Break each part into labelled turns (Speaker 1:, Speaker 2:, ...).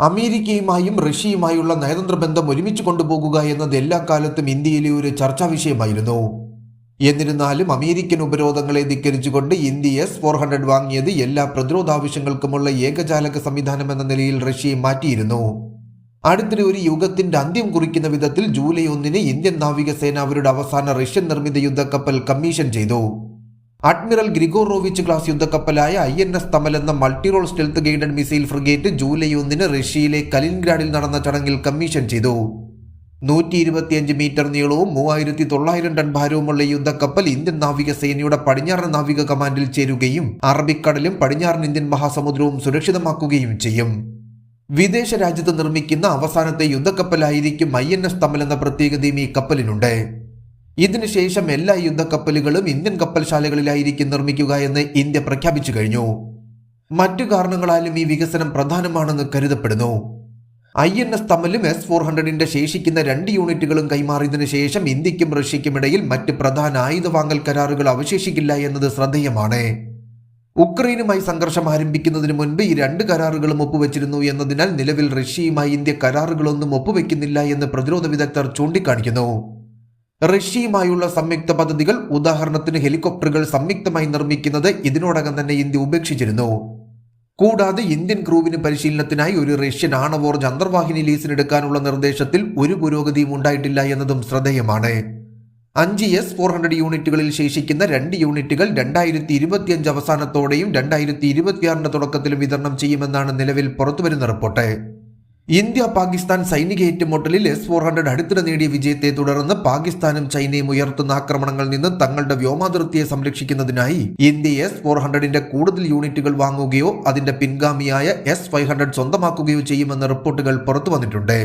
Speaker 1: അമേരിക്കയുമായും റഷ്യയുമായുള്ള നയതന്ത്ര ബന്ധം ഒരുമിച്ച് കൊണ്ടുപോകുക എന്നത് എല്ലാ കാലത്തും ഇന്ത്യയിലെ ഒരു ചർച്ചാ വിഷയമായിരുന്നു. എന്നിരുന്നാലും അമേരിക്കൻ ഉപരോധങ്ങളെ ധിക്കരിച്ചുകൊണ്ട് ഇന്ത്യ എസ് ഫോർ ഹൺഡ്രഡ് വാങ്ങിയത് എല്ലാ പ്രതിരോധ ആവശ്യങ്ങൾക്കുമുള്ള ഏകജാലക സംവിധാനം എന്ന നിലയിൽ റഷ്യയെ മാറ്റിയിരുന്നു. അടുത്തിടെ ഒരു യുഗത്തിന്റെ അന്ത്യം കുറിക്കുന്ന വിധത്തിൽ ജൂലൈ ഒന്നിന് ഇന്ത്യൻ നാവികസേന അവരുടെ അവസാന റഷ്യൻ നിർമ്മിത യുദ്ധക്കപ്പൽ കമ്മീഷൻ ചെയ്തു. അഡ്മിറൽ ഗ്രിഗോറോവിച്ച് ക്ലാസ് യുദ്ധക്കപ്പലായ ഐ എൻ എസ് തമൽ എന്ന multirole stealth guided missile frigate July ഒന്നിന് റഷ്യയിലെ കലിൻഗ്രാഡിൽ നടന്ന ചടങ്ങിൽ കമ്മീഷൻ ചെയ്തു. നൂറ്റി ഇരുപത്തിയഞ്ച് മീറ്റർ നീളവും മൂവായിരത്തി തൊള്ളായിരം ടൺ ഭാരവുമുള്ള യുദ്ധക്കപ്പൽ ഇന്ത്യൻ നാവികസേനയുടെ പടിഞ്ഞാറൻ നാവിക കമാൻഡിൽ ചേരുകയും അറബിക്കടലും പടിഞ്ഞാറൻ ഇന്ത്യൻ മഹാസമുദ്രവും സുരക്ഷിതമാക്കുകയും ചെയ്യും. വിദേശ രാജ്യത്ത് നിർമ്മിക്കുന്ന അവസാനത്തെ യുദ്ധക്കപ്പലായിരിക്കും ഐ എൻ എസ് തമൽ എന്ന പ്രത്യേകതയും ഈ കപ്പലിനുണ്ട്. ഇതിനുശേഷം എല്ലാ യുദ്ധക്കപ്പലുകളും ഇന്ത്യൻ കപ്പൽശാലകളിലായിരിക്കും നിർമ്മിക്കുക എന്ന് ഇന്ത്യ പ്രഖ്യാപിച്ചു കഴിഞ്ഞു. മറ്റു കാരണങ്ങളാലും ഈ വികസനം പ്രധാനമാണെന്ന് കരുതപ്പെടുന്നു. ഐ എൻ എസ് തമ്മിലും എസ് ഫോർ ഹൺഡ്രഡിന്റെ ശേഷിക്കുന്ന രണ്ട് യൂണിറ്റുകളും കൈമാറിയതിനു ശേഷം ഇന്ത്യക്കും റഷ്യയ്ക്കും ഇടയിൽ മറ്റ് പ്രധാന ആയുധ വാങ്ങൽ കരാറുകൾ അവശേഷിക്കില്ല എന്നത് ശ്രദ്ധേയമാണ്. ഉക്രൈനുമായി സംഘർഷം ആരംഭിക്കുന്നതിന് മുൻപ് ഈ രണ്ട് കരാറുകളും ഒപ്പുവെച്ചിരുന്നു എന്നതിനാൽ നിലവിൽ റഷ്യയുമായി ഇന്ത്യ കരാറുകളൊന്നും ഒപ്പുവെക്കുന്നില്ല എന്ന് പ്രതിരോധ വിദഗ്ധർ ചൂണ്ടിക്കാണിക്കുന്നു. റഷ്യയുമായുള്ള സംയുക്ത പദ്ധതികൾ ഉദാഹരണത്തിന് ഹെലികോപ്റ്ററുകൾ സംയുക്തമായി നിർമ്മിക്കുന്നത് ഇതിനോടകം തന്നെ ഇന്ത്യ ഉപേക്ഷിച്ചിരുന്നു. കൂടാതെ ഇന്ത്യൻ ക്രൂവിന് പരിശീലനത്തിനായി ഒരു റഷ്യൻ ആണവോർജ് അന്തർവാഹിനി ലീസിനെടുക്കാനുള്ള നിർദ്ദേശത്തിൽ ഒരു പുരോഗതിയും ഉണ്ടായിട്ടില്ല എന്നതും ശ്രദ്ധേയമാണ്. അഞ്ച് എസ് ഫോർ ഹൺഡ്രഡ് യൂണിറ്റുകളിൽ ശേഷിക്കുന്ന രണ്ട് യൂണിറ്റുകൾ രണ്ടായിരത്തി ഇരുപത്തിയഞ്ച് അവസാനത്തോടെയും രണ്ടായിരത്തി ഇരുപത്തിയാറിന്റെ തുടക്കത്തിലും വിതരണം ചെയ്യുമെന്നാണ് നിലവിൽ പുറത്തുവരുന്ന റിപ്പോർട്ട്. ഇന്ത്യ പാകിസ്ഥാൻ സൈനിക ഏറ്റുമുട്ടലിൽ എസ് ഫോർ ഹൺഡ്രഡ് അടുത്തിടെ നേടിയ വിജയത്തെ തുടർന്ന് പാകിസ്ഥാനും ചൈനയും ഉയർത്തുന്ന ആക്രമണങ്ങളിൽ നിന്ന് തങ്ങളുടെ വ്യോമാതിർത്തിയെ സംരക്ഷിക്കുന്നതിനായി ഇന്ത്യ എസ് ഫോർ ഹൺഡ്രഡിന്റെ കൂടുതൽ യൂണിറ്റുകൾ വാങ്ങുകയോ അതിന്റെ പിൻഗാമിയായ എസ് ഫൈവ് ഹൺഡ്രഡ് സ്വന്തമാക്കുകയോ ചെയ്യുമെന്ന റിപ്പോർട്ടുകൾ പുറത്തു വന്നിട്ടുണ്ട്.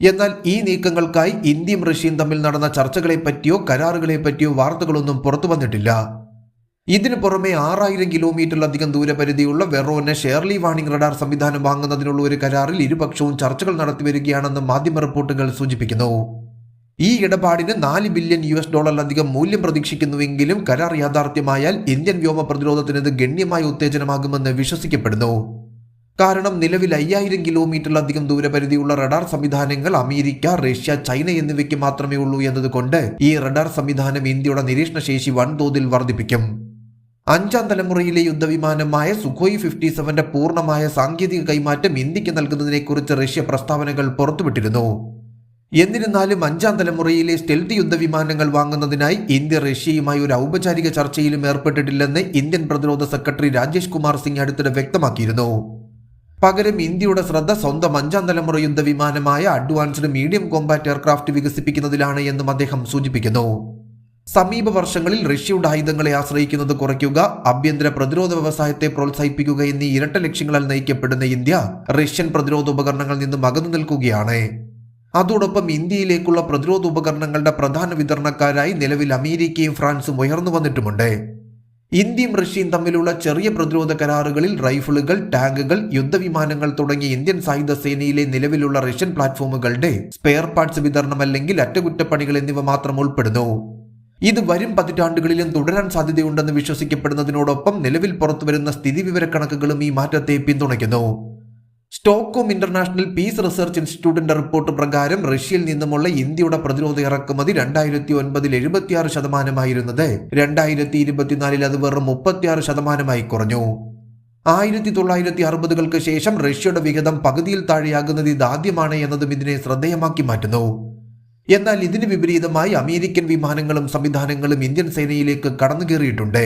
Speaker 1: എന്നാൽ ഈ നീക്കങ്ങൾക്കായി ഇന്ത്യയും റഷ്യയും തമ്മിൽ നടന്ന ചർച്ചകളെ പറ്റിയോ കരാറുകളെ പറ്റിയോ വാർത്തകളൊന്നും പുറത്തു വന്നിട്ടില്ല. ഇതിനു പുറമെ ആറായിരം കിലോമീറ്ററിലധികം ദൂരപരിധിയുള്ള വെറോന് ഷെയർലി വാണിംഗ് റഡാർ സംവിധാനം വാങ്ങുന്നതിനുള്ള ഒരു കരാറിൽ ഇരുപക്ഷവും ചർച്ചകൾ നടത്തിവരികയാണെന്ന് മാധ്യമ റിപ്പോർട്ടുകൾ സൂചിപ്പിക്കുന്നു. ഈ ഇടപാടിന് നാല് ബില്യൺ യു എസ് ഡോളറിലധികം മൂല്യം പ്രതീക്ഷിക്കുന്നുവെങ്കിലും കരാർ യാഥാർത്ഥ്യമായാൽ ഇന്ത്യൻ വ്യോമ പ്രതിരോധത്തിന് ഇത് ഗണ്യമായ ഉത്തേജനമാകുമെന്ന് വിശ്വസിക്കപ്പെടുന്നു. കാരണം നിലവിൽ അയ്യായിരം കിലോമീറ്ററിലധികം ദൂരപരിധിയുള്ള റഡാർ സംവിധാനങ്ങൾ അമേരിക്ക റഷ്യ ചൈന എന്നിവയ്ക്ക് മാത്രമേ ഉള്ളൂ എന്നതുകൊണ്ട് ഈ റഡാർ സംവിധാനം ഇന്ത്യയുടെ നിരീക്ഷണ ശേഷി വൻതോതിൽ വർദ്ധിപ്പിക്കും. അഞ്ചാം തലമുറയിലെ യുദ്ധവിമാനമായ സുഖോയ് ഫിഫ്റ്റി സെവന്റെ പൂർണമായ സാങ്കേതിക കൈമാറ്റം ഇന്ത്യയ്ക്ക് നൽകുന്നതിനെക്കുറിച്ച് റഷ്യ പ്രസ്താവനകൾ പുറത്തുവിട്ടിരുന്നു. എന്നിരുന്നാലും അഞ്ചാം തലമുറയിലെ സ്റ്റെൽത്ത് യുദ്ധവിമാനങ്ങൾ വാങ്ങുന്നതിനായി ഇന്ത്യ റഷ്യയുമായി ഒരു ഔപചാരിക ചർച്ചയിലും ഏർപ്പെട്ടിട്ടില്ലെന്ന് ഇന്ത്യൻ പ്രതിരോധ സെക്രട്ടറി രാജേഷ് കുമാർ സിംഗ് അടുത്തിടെ വ്യക്തമാക്കിയിരുന്നു. പകരം ഇന്ത്യയുടെ ശ്രദ്ധ സ്വന്തം അഞ്ചാം തലമുറ യുദ്ധവിമാനമായ അഡ്വാൻസ്ഡ് മീഡിയം കോമ്പാറ്റ് എയർക്രാഫ്റ്റ് വികസിപ്പിക്കുന്നതിലാണ് എന്നും അദ്ദേഹം സൂചിപ്പിക്കുന്നു. സമീപ വർഷങ്ങളിൽ റഷ്യയുടെ ആയുധങ്ങളെ ആശ്രയിക്കുന്നത് കുറയ്ക്കുക ആഭ്യന്തര പ്രതിരോധ വ്യവസായത്തെ പ്രോത്സാഹിപ്പിക്കുക എന്നീ ഇരട്ട ലക്ഷ്യങ്ങളാൽ നയിക്കപ്പെടുന്ന ഇന്ത്യ റഷ്യൻ പ്രതിരോധ ഉപകരണങ്ങളിൽ നിന്നും അകന്നു നിൽക്കുകയാണ്. അതോടൊപ്പം ഇന്ത്യയിലേക്കുള്ള പ്രതിരോധ ഉപകരണങ്ങളുടെ പ്രധാന വിതരണക്കാരായി നിലവിൽ അമേരിക്കയും ഫ്രാൻസും ഉയർന്നു വന്നിട്ടുമുണ്ട്. ഇന്ത്യയും റഷ്യയും തമ്മിലുള്ള ചെറിയ പ്രതിരോധ കരാറുകളിൽ റൈഫിളുകൾ ടാങ്കുകൾ യുദ്ധവിമാനങ്ങൾ തുടങ്ങിയ ഇന്ത്യൻ സായുധ സേനയിലെ നിലവിലുള്ള റഷ്യൻ പ്ലാറ്റ്ഫോമുകളുടെ സ്പെയർ പാർട്സ് വിതരണം അല്ലെങ്കിൽ അറ്റകുറ്റപ്പണികൾ എന്നിവ മാത്രം ഉൾപ്പെടുന്നു. ഇത് വരും പതിറ്റാണ്ടുകളിലും തുടരാൻ സാധ്യതയുണ്ടെന്ന് വിശ്വസിക്കപ്പെടുന്നതിനോടൊപ്പം നിലവിൽ പുറത്തുവരുന്ന സ്ഥിതിവിവരക്കണക്കുകളും ഈ മാറ്റത്തെ പിന്തുണയ്ക്കുന്നു. സ്റ്റോക്കോം ഇന്റർനാഷണൽ പീസ് റിസർച്ച് ഇൻസ്റ്റിറ്റ്യൂട്ടിന്റെ റിപ്പോർട്ട് പ്രകാരം റഷ്യയിൽ നിന്നുമുള്ള ഇന്ത്യയുടെ പ്രതിരോധ ഇറക്കുമതി രണ്ടായിരത്തി ഒൻപതിൽ എഴുപത്തിയാറ് ശതമാനമായിരുന്നത്. രണ്ടായിരത്തി ഇരുപത്തിനാലിൽ അത് വെറും മുപ്പത്തിയാറ് ശതമാനമായി കുറഞ്ഞു. ആയിരത്തി തൊള്ളായിരത്തി അറുപതുകൾക്ക് ശേഷം റഷ്യയുടെ വിഹിതം പകുതിയിൽ താഴെയാകുന്നത് ഇതാദ്യമാണ് എന്നതും ഇതിനെ ശ്രദ്ധേയമാക്കി മാറ്റുന്നു. എന്നാൽ ഇതിന് വിപരീതമായി അമേരിക്കൻ വിമാനങ്ങളും സംവിധാനങ്ങളും ഇന്ത്യൻ സേനയിലേക്ക് കടന്നു കയറിയിട്ടുണ്ട്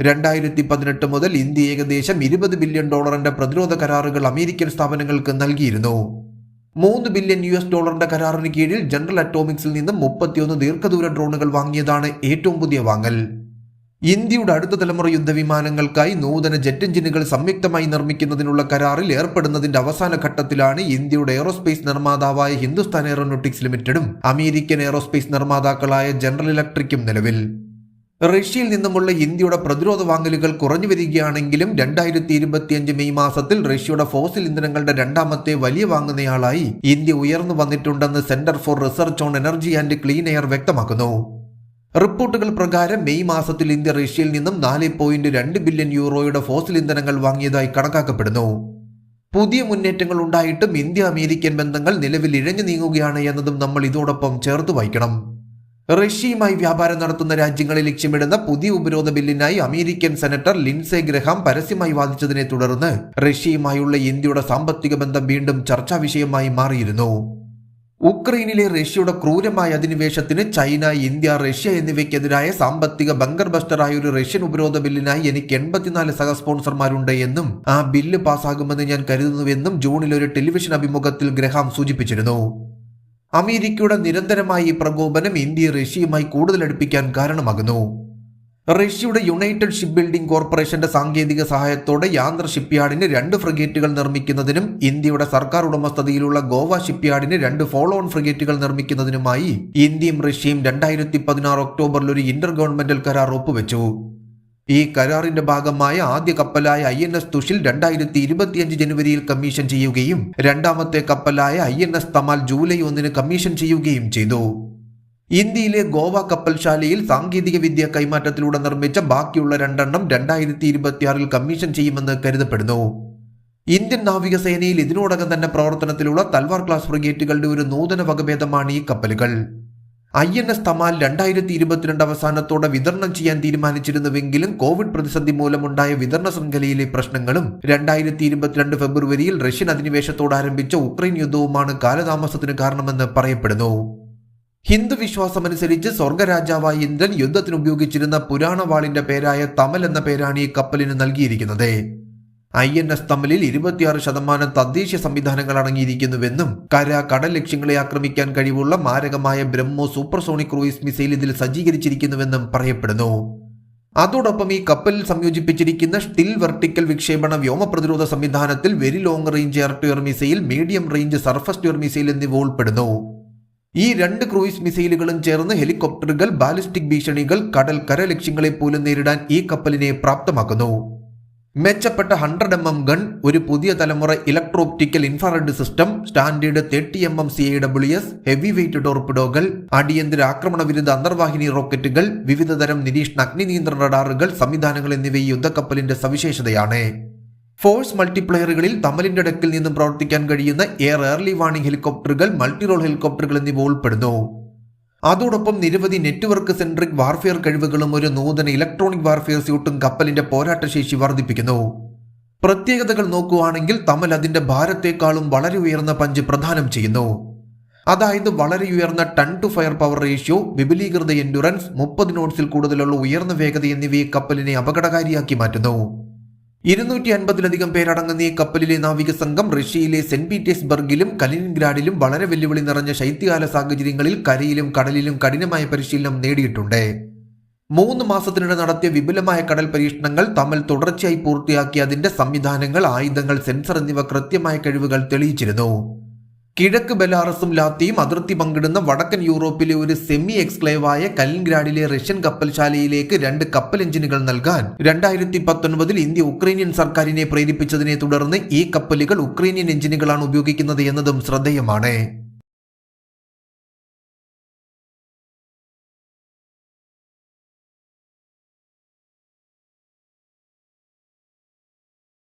Speaker 1: രണ്ടായിരത്തി പതിനെട്ട് മുതൽ ഇന്ത്യ ഏകദേശം ഇരുപത് ബില്യൺ ഡോളറിന്റെ പ്രതിരോധ കരാറുകൾ അമേരിക്കൻ സ്ഥാപനങ്ങൾക്ക് നൽകിയിരുന്നു. മൂന്ന് ബില്യൺ യു എസ് ഡോളറിന്റെ കരാറിന് കീഴിൽ ജനറൽ അറ്റോമിക്സിൽ നിന്നും മുപ്പത്തിയൊന്ന് ദീർഘദൂര ഡ്രോണുകൾ വാങ്ങിയതാണ് ഏറ്റവും പുതിയ വാങ്ങൽ. ഇന്ത്യയുടെ അടുത്ത തലമുറ യുദ്ധവിമാനങ്ങൾക്കായി നൂതന ജെറ്റ് എഞ്ചിനുകൾ സംയുക്തമായി നിർമ്മിക്കുന്നതിനുള്ള കരാറിൽ ഏർപ്പെടുന്നതിന്റെ അവസാന ഘട്ടത്തിലാണ് ഇന്ത്യയുടെ എയ്റോസ്പേസ് നിർമ്മാതാവായ ഹിന്ദുസ്ഥാൻ എയറോനോട്ടിക്സ് ലിമിറ്റഡും അമേരിക്കൻ എയറോസ്പേസ് നിർമ്മാതാക്കളായ ജനറൽ ഇലക്ട്രിക്കും നിലവിൽ. റഷ്യയിൽ നിന്നുമുള്ള ഇന്ത്യയുടെ പ്രതിരോധ വാങ്ങലുകൾ കുറഞ്ഞു വരികയാണെങ്കിലും രണ്ടായിരത്തി ഇരുപത്തിയഞ്ച് മെയ് മാസത്തിൽ റഷ്യയുടെ ഫോസിൽ ഇന്ധനങ്ങളുടെ രണ്ടാമത്തെ വലിയ വാങ്ങുന്നയാളായി ഇന്ത്യ ഉയർന്നു വന്നിട്ടുണ്ടെന്ന് Centre for Research on Energy and Clean Air വ്യക്തമാക്കുന്നു. റിപ്പോർട്ടുകൾ പ്രകാരം മെയ് മാസത്തിൽ ഇന്ത്യ റഷ്യയിൽ നിന്നും നാല് പോയിന്റ് രണ്ട് ബില്യൺ യൂറോയുടെ ഫോസിൽ ഇന്ധനങ്ങൾ വാങ്ങിയതായി കണക്കാക്കപ്പെടുന്നു. പുതിയ മുന്നേറ്റങ്ങൾ ഉണ്ടായിട്ടും ഇന്ത്യ അമേരിക്കൻ ബന്ധങ്ങൾ നിലവിൽ ഇഴഞ്ഞു നീങ്ങുകയാണ് എന്നതും നമ്മൾ ഇതോടൊപ്പം ചേർത്ത് വായിക്കണം. റഷ്യയുമായി വ്യാപാരം നടത്തുന്ന രാജ്യങ്ങളെ ലക്ഷ്യമിടുന്ന പുതിയ ഉപരോധ ബില്ലിനായി അമേരിക്കൻ സെനറ്റർ ലിൻസെ ഗ്രഹാം പരസ്യമായി വാദിച്ചതിനെ തുടർന്ന് റഷ്യയുമായുള്ള ഇന്ത്യയുടെ സാമ്പത്തിക ബന്ധം വീണ്ടും ചർച്ചാ വിഷയമായി മാറിയിരുന്നു. ഉക്രൈനിലെ റഷ്യയുടെ ക്രൂരമായ അധിനിവേശത്തിന് ചൈന ഇന്ത്യ റഷ്യ എന്നിവയ്ക്കെതിരായ സാമ്പത്തിക ബങ്കർ ബസ്റ്ററായ ഒരു റഷ്യൻ ഉപരോധ ബില്ലിനായി എനിക്ക് എൺപത്തിനാല് സഹ സ്പോൺസർമാരുണ്ട് എന്നും ആ ബില്ല് പാസ്സാകുമെന്ന് ഞാൻ കരുതുന്നുവെന്നും ജൂണിൽ ഒരു ടെലിവിഷൻ അഭിമുഖത്തിൽ ഗ്രഹാം സൂചിപ്പിച്ചിരുന്നു. അമേരിക്കയുടെ നിരന്തരമായ ഈ പ്രകോപനം ഇന്ത്യയെ റഷ്യയുമായി കൂടുതൽ അടുപ്പിക്കാൻ കാരണമാകുന്നു. റഷ്യയുടെ യുണൈറ്റഡ് ഷിപ്പ് ബിൽഡിംഗ് കോർപ്പറേഷന്റെ സാങ്കേതിക സഹായത്തോടെ യാന്ത്ര ഷിപ്പ്യാർഡിന് രണ്ട് ഫ്രിഗേറ്റുകൾ നിർമ്മിക്കുന്നതിനും ഇന്ത്യയുടെ സർക്കാർ ഉടമസ്ഥതയിലുള്ള ഗോവ ഷിപ്പ്യാർഡിന് രണ്ട് ഫോളോ ഓൺ ഫ്രിഗേറ്റുകൾ നിർമ്മിക്കുന്നതിനുമായി ഇന്ത്യയും റഷ്യയും രണ്ടായിരത്തി പതിനാറ് ഒക്ടോബറിൽ ഒരു ഇന്റർ ഗവൺമെന്റൽ കരാർ ഒപ്പുവെച്ചു. ഈ കരാറിന്റെ ഭാഗമായ ആദ്യ കപ്പലായ ഐ എൻ എസ് തുഷിൽ രണ്ടായിരത്തി ഇരുപത്തിയഞ്ച് ജനുവരിയിൽ കമ്മീഷൻ ചെയ്യുകയും രണ്ടാമത്തെ കപ്പലായ I N S Tamal July ഒന്നിന് കമ്മീഷൻ ചെയ്യുകയും ചെയ്തു. ഇന്ത്യയിലെ ഗോവ കപ്പൽശാലയിൽ സാങ്കേതിക വിദ്യ കൈമാറ്റത്തിലൂടെ നിർമ്മിച്ച ബാക്കിയുള്ള രണ്ടെണ്ണം രണ്ടായിരത്തി ഇരുപത്തിയാറിൽ കമ്മീഷൻ ചെയ്യുമെന്ന് കരുതപ്പെടുന്നു. ഇന്ത്യൻ നാവികസേനയിൽ ഇതിനോടകം തന്നെ പ്രവർത്തനത്തിലുള്ള തൽവാർ ക്ലാസ് ഫ്രിഗേറ്റുകളുടെ ഒരു നൂതന വകഭേദമാണ് ഈ കപ്പലുകൾ. ഐ എൻ എസ് തമാൽ രണ്ടായിരത്തി ഇരുപത്തിരണ്ട് അവസാനത്തോടെ വിതരണം ചെയ്യാൻ തീരുമാനിച്ചിരുന്നുവെങ്കിലും കോവിഡ് പ്രതിസന്ധി മൂലമുണ്ടായ വിതരണ ശൃംഖലയിലെ പ്രശ്നങ്ങളും രണ്ടായിരത്തി ഇരുപത്തിരണ്ട് ഫെബ്രുവരിയിൽ റഷ്യൻ അധിനിവേശത്തോട് ആരംഭിച്ച ഉക്രൈൻ യുദ്ധവുമാണ് കാലതാമസത്തിന് കാരണമെന്ന് പറയപ്പെടുന്നു. ഹിന്ദു വിശ്വാസമനുസരിച്ച് സ്വർഗരാജാവായ ഇന്ദ്രൻ യുദ്ധത്തിന് ഉപയോഗിച്ചിരുന്ന പുരാണവാളിന്റെ പേരായ തമൽ എന്ന പേരാണ് ഈ കപ്പലിന് നൽകിയിരിക്കുന്നത്. ഐ എൻ എസ് തമ്മിലിൽ ഇരുപത്തിയാറ് ശതമാനം തദ്ദേശീയ സംവിധാനങ്ങൾ അടങ്ങിയിരിക്കുന്നുവെന്നും കര കടൽ ലക്ഷ്യങ്ങളെ ആക്രമിക്കാൻ കഴിവുള്ള മാരകമായ ബ്രഹ്മോ സൂപ്പർസോണിക് ക്രൂയിസ് മിസൈൽ ഇതിൽ സജ്ജീകരിച്ചിരിക്കുന്നുവെന്നും പറയപ്പെടുന്നു. അതോടൊപ്പം ഈ കപ്പലിൽ സംയോജിപ്പിച്ചിരിക്കുന്ന സ്റ്റിൽ വെർട്ടിക്കൽ വിക്ഷേപണ വ്യോമ പ്രതിരോധ സംവിധാനത്തിൽ very long range air to air missile medium range surface to air missile എന്നിവ ഉൾപ്പെടുന്നു. ഈ രണ്ട് ക്രൂയിസ് മിസൈലുകളും ചേർന്ന് ഹെലികോപ്റ്ററുകൾ ബാലിസ്റ്റിക് ഭീഷണികൾ കടൽ കര ലക്ഷ്യങ്ങളെ പോലും നേരിടാൻ ഈ കപ്പലിനെ പ്രാപ്തമാക്കുന്നു. മെച്ചപ്പെട്ട ഹൺഡ്രഡ് എം എം ഗൺ ഒരു പുതിയ തലമുറ electro optical infrared system standard thirty M M C A W S heavy weight ടോർപിഡോകൾ അടിയന്തര ആക്രമണ വിരുദ്ധ അന്തർവാഹിനി റോക്കറ്റുകൾ വിവിധതരം നിരീക്ഷണ അഗ്നി നിയന്ത്രണ റഡാറുകൾ സംവിധാനങ്ങൾ എന്നിവ ഈ യുദ്ധക്കപ്പലിന്റെ സവിശേഷതയാണ്. ഫോഴ്സ് മൾട്ടിപ്ലയറുകളിൽ തമലിന്റെ ഡെക്കിൽ നിന്നും പ്രവർത്തിക്കാൻ കഴിയുന്ന എയർ ഏർലി വാണിംഗ് ഹെലികോപ്റ്ററുകൾ മൾട്ടി റോൾ ഹെലികോപ്റ്ററുകൾ എന്നിവ ഉൾപ്പെടുന്നു. അതോടൊപ്പം നിരവധി നെറ്റ്വർക്ക് സെൻട്രിക് വാർഫെയർ കഴിവുകളും ഒരു നൂതന ഇലക്ട്രോണിക് വാർഫെയർ സ്യൂട്ടും കപ്പലിന്റെ പോരാട്ടശേഷി വർദ്ധിപ്പിക്കുന്നു. പ്രത്യേകതകൾ നോക്കുകയാണെങ്കിൽ തമൽ അതിന്റെ ഭാരത്തെക്കാളും വളരെ ഉയർന്ന പഞ്ച് പ്രദാനം ചെയ്യുന്നു. അതായത് വളരെ ഉയർന്ന ton to fire power ratio വിപുലീകൃത endurance മുപ്പത് നോട്ട്സിൽ കൂടുതലുള്ള ഉയർന്ന വേഗത എന്നിവയെ കപ്പലിനെ അപകടകാരിയാക്കി മാറ്റുന്നു. ഇരുന്നൂറ്റി അൻപതിലധികം പേരടങ്ങുന്ന ഈ കപ്പലിലെ നാവിക സംഘം റഷ്യയിലെ സെന്റ് പീറ്റേഴ്സ്ബർഗിലും കലിനിൻഗ്രാഡിലും വളരെ വെല്ലുവിളി നിറഞ്ഞ ശൈത്യകാല സാഹചര്യങ്ങളിൽ കരയിലും കടലിലും കഠിനമായ പരിശീലനം നേടിയിട്ടുണ്ട്. മൂന്ന് മാസത്തിനിടെ നടത്തിയ വിപുലമായ കടൽ പരീക്ഷണങ്ങൾ തമ്മിൽ തുടർച്ചയായി പൂർത്തിയാക്കിയ അതിന്റെ സംവിധാനങ്ങൾ ആയുധങ്ങൾ സെൻസർ എന്നിവ കൃത്യമായ കഴിവുകൾ തെളിയിച്ചിരുന്നു. കിഴക്ക് ബെലാറസും ലാത്തിയും അതിർത്തി പങ്കിടുന്ന വടക്കൻ യൂറോപ്പിലെ ഒരു സെമി എക്സ്ക്ലേവായ കലിൻഗ്രാഡിലെ റഷ്യൻ കപ്പൽശാലയിലേക്ക് രണ്ട് കപ്പൽ എഞ്ചിനുകൾ നൽകാൻ. രണ്ടായിരത്തി പത്തൊൻപതിൽ ഇന്ത്യ ഉക്രൈനിയൻ സർക്കാരിനെ പ്രേരിപ്പിച്ചതിനെ തുടർന്ന് ഈ കപ്പലുകൾ ഉക്രൈനിയൻ എഞ്ചിനുകളാണ് ഉപയോഗിക്കുന്നത് എന്നതും ശ്രദ്ധേയമാണ്.